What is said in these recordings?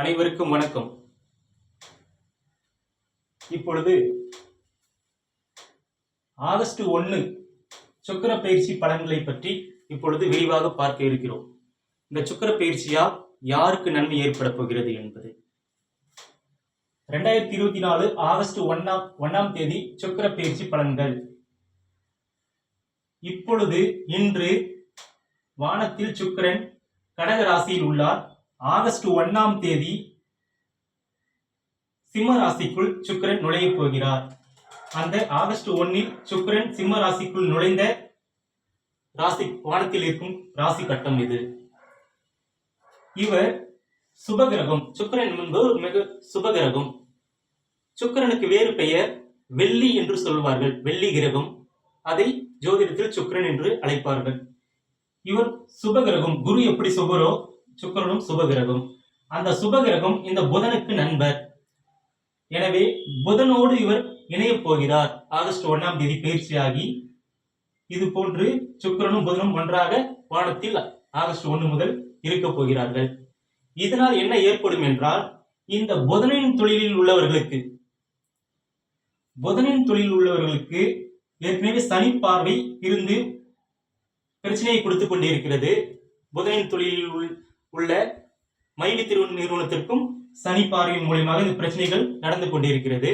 அனைவருக்கும் வணக்கம். இப்பொழுது ஆகஸ்ட் ஒன்று சுக்கர பயிற்சி பலன்களை பற்றி இப்பொழுது விரிவாக பார்க்க இருக்கிறோம். இந்த சுக்கர பயிற்சியால் யாருக்கு நன்மை ஏற்பட போகிறது என்பது. ரெண்டாயிரத்தி இருபத்தி நாலு ஆகஸ்ட் ஒன்னாம் ஒன்னாம் தேதி சுக்கர பயிற்சி பலன்கள். இப்பொழுது இன்று வானத்தில் சுக்கிரன் கடக ராசியில் உள்ளார். ஆகஸ்ட் ஒன்னாம் தேதி சிம்ம ராசிக்குள் சுக்கிரன் நுழையப் போகிறார். அந்த ஆகஸ்ட் ஒன்னில் சுக்கிரன் சிம்ம ராசிக்குள் நுழைந்த ராசி வானத்தில் இருக்கும் ராசி கட்டம் இது. இவர் சுபகிரகம் சுக்கிரன் என்பது ஒரு மிக சுபகிரகம். சுக்கிரனுக்கு வேறு பெயர் வெள்ளி என்று சொல்வார்கள் வெள்ளி கிரகம். அதை ஜோதிடத்தில் சுக்கிரன் என்று அழைப்பார்கள். இவர் சுபகிரகம் குரு எப்படி சுபரோ சுக்கிரனும் சுபகிரகம். அந்த சுபகிரகம் இந்த புதனுக்கு நண்பர். எனவே புதனோடு இவர் இணையப் போகிறார். ஆகஸ்ட் ஒண்ணாம் தேதி பயிற்சியாகி இது போன்று சுக்கிரனும் புதனும் ஒன்றாக வானத்தில் ஆகஸ்ட் ஒன்று முதல் இருக்கப் போகிறார்கள். இதனால் என்ன ஏற்படும் என்றால் இந்த புதனின் தொழிலில் உள்ளவர்களுக்கு புதனின் தொழில் உள்ளவர்களுக்கு ஏற்கனவே சனி பார்வை இருந்து பிரச்சனையை கொடுத்து கொண்டிருக்கிறது புதனின் தொழிலில் உள்- உள்ள மைவி திரு நிறுவனத்திற்கும் சனி பார்வையின் மூலியமாக இந்த பிரச்சனைகள் நடந்து கொண்டிருக்கிறது.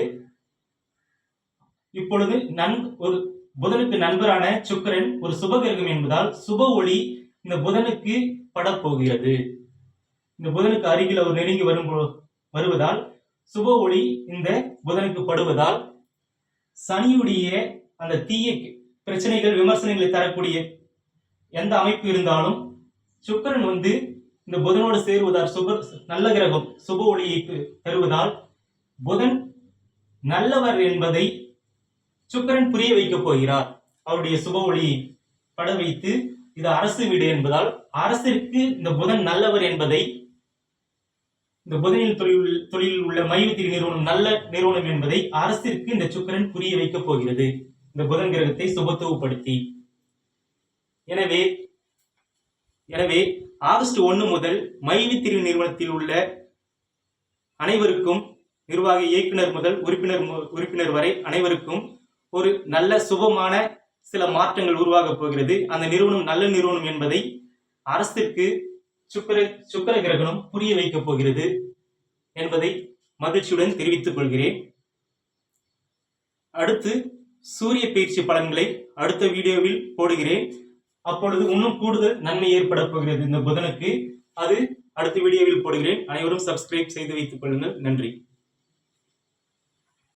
இப்பொழுது நன் ஒரு புதனுக்கு நண்பரான சுக்கிரன் ஒரு சுபகிரகம் என்பதால் சுப ஒளி இந்த புதனுக்கு படப்போகிறது. இந்த புதனுக்கு அருகில் அவர் நெருங்கி வரும் வருவதால் சுப ஒளி இந்த புதனுக்கு படுவதால் சனியுடைய அந்த தீய பிரச்சனைகள் விமர்சனங்களை தரக்கூடிய எந்த அமைப்பு இருந்தாலும் சுக்கிரன் வந்து இந்த புதனோடு சேருவதால் சுப நல்ல கிரகம் சுப ஒளியை தருவதால் புதன் நல்லவர் என்பதை சுக்கிரன் புரிய வைக்கப் போகிறார். அவருடைய சுப ஒளியை பட வைத்து இது அரசு வீடு என்பதால் அரசிற்கு இந்த புதன் நல்லவர் என்பதை இந்த புதனில் தொழில் தொழிலில் உள்ள மைவித்திரி நிறுவனம் நல்ல நிறுவனம் என்பதை அரசிற்கு இந்த சுக்கிரன் புரிய வைக்கப் போகிறது. இந்த புதன் கிரகத்தை சுபத்துவப்படுத்தி. எனவே எனவே ஆகஸ்ட் ஒன்று முதல் மைவி திரு நிறுவனத்தில் உள்ள அனைவருக்கும் நிர்வாக இயக்குனர் முதல் உறுப்பினர் உறுப்பினர் வரை அனைவருக்கும் ஒரு நல்ல சுபமான சில மாற்றங்கள் உருவாகப் போகிறது. அந்த நிறுவனம் நல்ல நிறுவனம் என்பதை அரசிற்கு சுக்கர சுக்கர கிரகணம் புரிய வைக்கப் போகிறது என்பதை மகிழ்ச்சியுடன் தெரிவித்துக் கொள்கிறேன். அடுத்து சூரிய பயிற்சி பலன்களை அடுத்த வீடியோவில் போடுகிறேன். அப்பொழுது இன்னும் கூடுதல் நன்மை ஏற்பட போகிறது. இந்த புதனுக்கு அது அடுத்த வீடியோவில் போடுகிறேன். அனைவரும் சப்ஸ்கிரைப் செய்து வைத்துக் கொள்ளுங்கள். நன்றி.